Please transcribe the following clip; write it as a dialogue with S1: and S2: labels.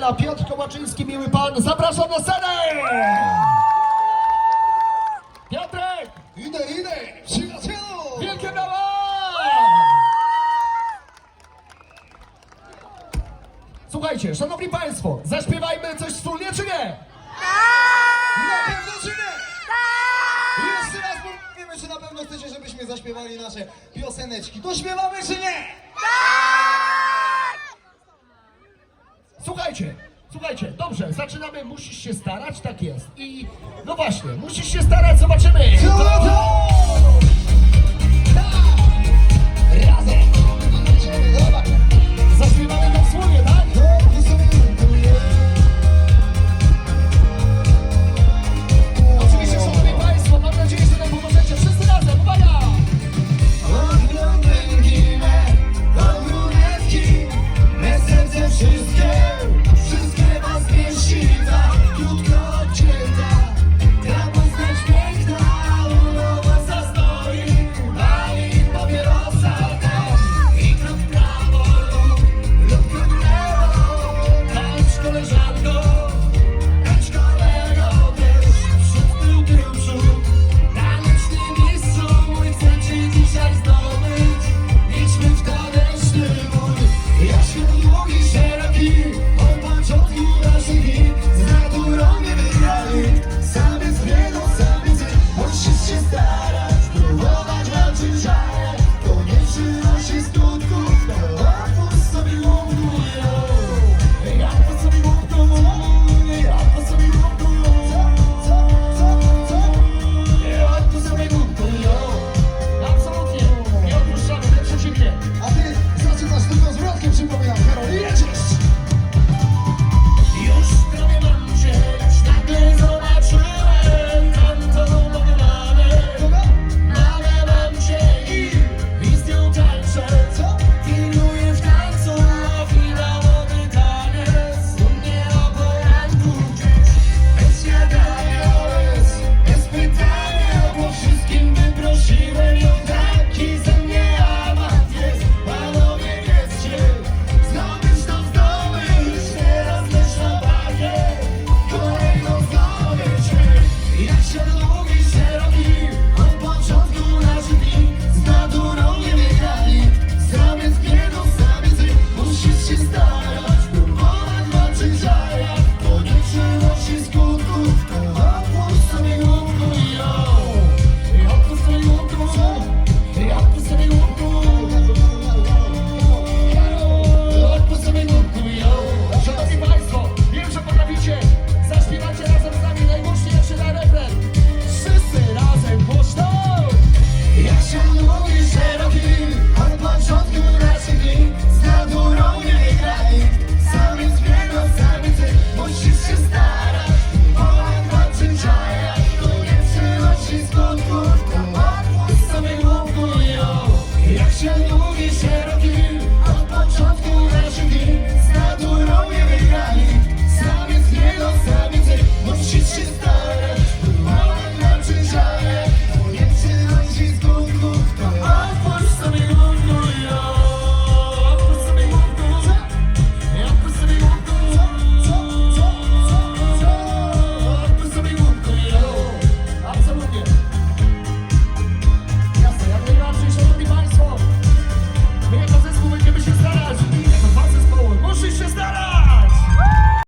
S1: Piotr Kołaczyński, miły pan, zapraszam na scenę! Piotrek,
S2: Idę, idę! Przyjacielu!
S1: wielkie brawa! Słuchajcie, szanowni państwo, zaśpiewajmy coś wspólnie, czy nie?
S2: Na pewno czy nie? Jeszcze raz mówimy, czy na pewno chcecie, żebyśmy zaśpiewali nasze pioseneczki. To śpiewamy czy nie?
S1: Słuchajcie, słuchajcie, dobrze, zaczynamy, musisz się starać, tak jest. I no właśnie, musisz się starać, zobaczymy.